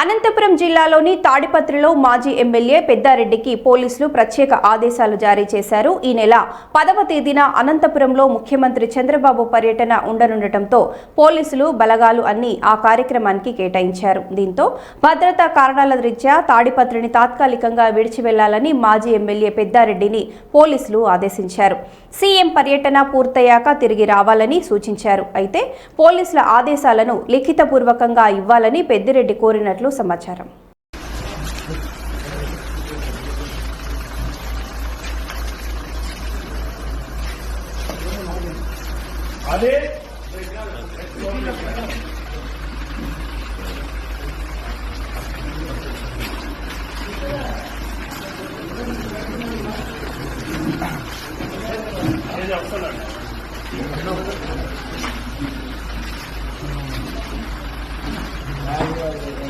అనంతపురం జిల్లాలోని తాడిపత్రిలో మాజీ ఎమ్మెల్యే పెద్దారెడ్డికి పోలీసులు ప్రత్యేక ఆదేశాలు జారీ చేశారు. ఈ నెల పదవ తేదీన అనంతపురంలో ముఖ్యమంత్రి చంద్రబాబు పర్యటన ఉండనుండటంతో పోలీసులు బలగాలు అన్ని ఆ కార్యక్రమానికి కేటాయించారు. దీంతో భద్రతా కారణాల రీత్యా తాడిపత్రిని తాత్కాలికంగా విడిచివెళ్ళాలని మాజీ ఎమ్మెల్యే పెద్దారెడ్డిని పోలీసులు ఆదేశించారు. సీఎం పర్యటన పూర్తయ్యాక తిరిగి రావాలని సూచించారు. అయితే పోలీసుల ఆదేశాలను లిఖితపూర్వకంగా ఇవ్వాలని పెద్దిరెడ్డి కోరినట్లు చేస్తున్నట్లు సమాచారం. అదే చెప్తున్నాను